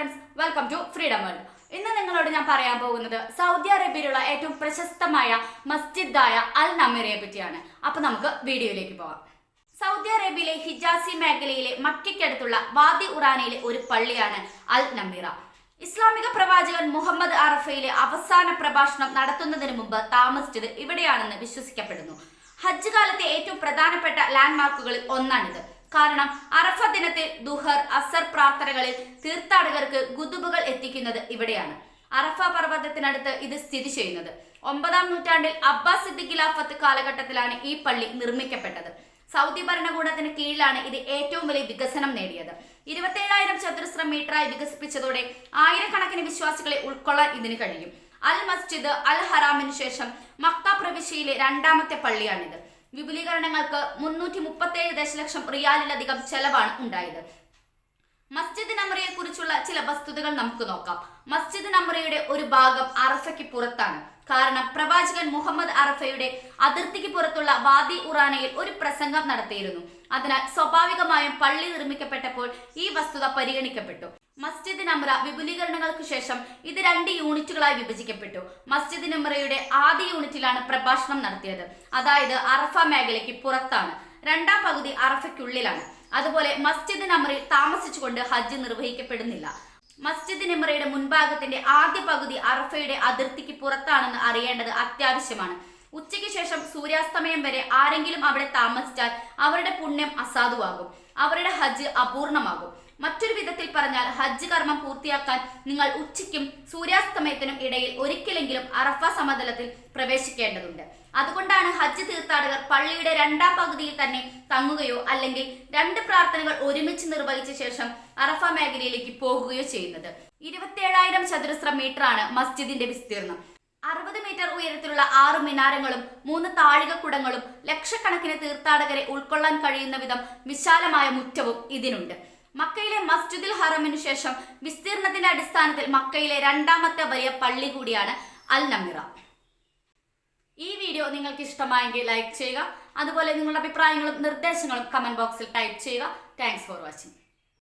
Friends welcome to freedom world ഇന്ന് നിങ്ങളോട് ഞാൻ പറയാൻ പോകുന്നത് സൗദി അറേബ്യയിലുള്ള ഏറ്റവും പ്രശസ്തമായ മസ്ജിദായ അൽ നമീറയെ പറ്റിയാണ്. അപ്പൊ നമുക്ക് വീഡിയോയിലേക്ക് പോവാം. സൗദി അറേബ്യയിലെ ഹിജാസി മേഖലയിലെ മക്കയ്ക്കടുത്തുള്ള വാദി ഉറാനയിലെ ഒരു പള്ളിയാണ് അൽ നമീറ ഇസ്ലാമിക പ്രവാചകൻ മുഹമ്മദ് അറഫയിലെ അവസാന പ്രഭാഷണം നടത്തുന്നതിന് മുമ്പ് താമസിച്ചത് ഇവിടെയാണെന്ന് വിശ്വസിക്കപ്പെടുന്നു. ഹജ്ജ് കാലത്തെ ഏറ്റവും പ്രധാനപ്പെട്ട ലാൻഡ്മാർക്കുകളിൽ ഒന്നാണിത്. കാരണം അറഫ ദിനത്തിൽ ദുഹർ അസർ പ്രാർത്ഥനകളിൽ തീർത്ഥാടകർക്ക് ഗുതുബുകൾ എത്തിക്കുന്നത് ഇവിടെയാണ്. അറഫ പർവതത്തിനടുത്ത് ഇത് സ്ഥിതി ചെയ്യുന്നത്. ഒമ്പതാം നൂറ്റാണ്ടിൽ അബ്ബാസ് സിദ്ദിഖ് ഖിലാഫത്ത് കാലഘട്ടത്തിലാണ് ഈ പള്ളി നിർമ്മിക്കപ്പെട്ടത്. സൗദി ഭരണകൂടത്തിന് കീഴിലാണ് ഇത് ഏറ്റവും വലിയ വികസനം നേടിയത്. ഇരുപത്തേഴായിരം ചതുരശ്ര മീറ്ററായി വികസിപ്പിച്ചതോടെ ആയിരക്കണക്കിന് വിശ്വാസികളെ ഉൾക്കൊള്ളാൻ ഇതിന് കഴിയും. അൽ മസ്ജിദ് അൽ ഹറാമിനു ശേഷം മക്ക പ്രവിശ്യയിലെ രണ്ടാമത്തെ പള്ളിയാണിത്. വിപുലീകരണങ്ങൾക്ക് മുന്നൂറ്റി മുപ്പത്തേഴ് ദശലക്ഷം റിയാലിലധികം ചെലവാണ് ഉണ്ടായത്. മസ്ജിദ് നമറയെ കുറിച്ചുള്ള ചില വസ്തുതകൾ നമുക്ക് നോക്കാം. മസ്ജിദ് നമ്പറയുടെ ഒരു ഭാഗം അറഫയ്ക്ക് പുറത്താണ്. കാരണം പ്രവാചകൻ മുഹമ്മദ് അറഫയുടെ അതിർത്തിക്ക് പുറത്തുള്ള വാദി ഉറാനയിൽ ഒരു പ്രസംഗം നടത്തിയിരുന്നു. അതിനാൽ സ്വാഭാവികമായും പള്ളി നിർമ്മിക്കപ്പെട്ടപ്പോൾ ഈ വസ്തുത പരിഗണിക്കപ്പെട്ടു. മസ്ജിദ് നമ്ര വിപുലീകരണങ്ങൾക്ക് ശേഷം ഇത് രണ്ട് യൂണിറ്റുകളായി വിഭജിക്കപ്പെട്ടു. മസ്ജിദ് നമ്രയുടെ ആദ്യ യൂണിറ്റിലാണ് പ്രഭാഷണം നടത്തിയത്. അതായത് അറഫ മേഖലയ്ക്ക് പുറത്താണ്. രണ്ടാം പകുതി അറഫയ്ക്കുള്ളിലാണ്. അതുപോലെ മസ്ജിദ് നമ്രയിൽ താമസിച്ചുകൊണ്ട് ഹജ്ജ് നിർവഹിക്കപ്പെടുന്നില്ല. മസ്ജിദ് നെമറയുടെ മുൻഭാഗത്തിന്റെ ആദ്യ പകുതി അറഫയുടെ അതിർത്തിക്ക് പുറത്താണെന്ന് അറിയേണ്ടത് അത്യാവശ്യമാണ്. ഉച്ചയ്ക്ക് ശേഷം സൂര്യാസ്തമയം വരെ ആരെങ്കിലും അവിടെ താമസിച്ചാൽ അവരുടെ പുണ്യം അസാധുവാകും. അവരുടെ ഹജ്ജ് അപൂർണമാകും. മറ്റൊരു വിധത്തിൽ പറഞ്ഞാൽ ഹജ്ജ് കർമ്മം പൂർത്തിയാക്കാൻ നിങ്ങൾ ഉച്ചയ്ക്കും സൂര്യാസ്തമയത്തിനും ഇടയിൽ ഒരിക്കലെങ്കിലും അറഫ സമതലത്തിൽ പ്രവേശിക്കേണ്ടതുണ്ട്. അതുകൊണ്ടാണ് ഹജ്ജ് തീർത്ഥാടകർ പള്ളിയുടെ രണ്ടാം പകുതിയിൽ തന്നെ തങ്ങുകയോ അല്ലെങ്കിൽ രണ്ട് പ്രാർത്ഥനകൾ ഒരുമിച്ച് നിർവഹിച്ച ശേഷം അറഫ മേഖലയിലേക്ക് പോകുകയോ ചെയ്യുന്നത്. ഇരുപത്തിയേഴായിരം ചതുരശ്ര മീറ്ററാണ് മസ്ജിദിന്റെ വിസ്തീർണം അറുപത് മീറ്റർ ഉയരത്തിലുള്ള ആറ് മിനാരങ്ങളും മൂന്ന് താഴികക്കുടങ്ങളും ലക്ഷക്കണക്കിന് തീർത്ഥാടകരെ ഉൾക്കൊള്ളാൻ കഴിയുന്ന വിധം വിശാലമായ മുറ്റവും ഇതിനുണ്ട്. മക്കയിലെ മസ്ജിദുൽ ഹറമിനു ശേഷം വിസ്തീർണത്തിന്റെ അടിസ്ഥാനത്തിൽ മക്കയിലെ രണ്ടാമത്തെ വലിയ പള്ളി കൂടിയാണ് അൽ നമിറ ഈ വീഡിയോ നിങ്ങൾക്ക് ഇഷ്ടമായെങ്കിൽ ലൈക്ക് ചെയ്യുക അതുപോലെ നിങ്ങളുടെ അഭിപ്രായങ്ങളും നിർദ്ദേശങ്ങളും കമന്റ് ബോക്സിൽ ടൈപ്പ് ചെയ്യുക. Thanks for watching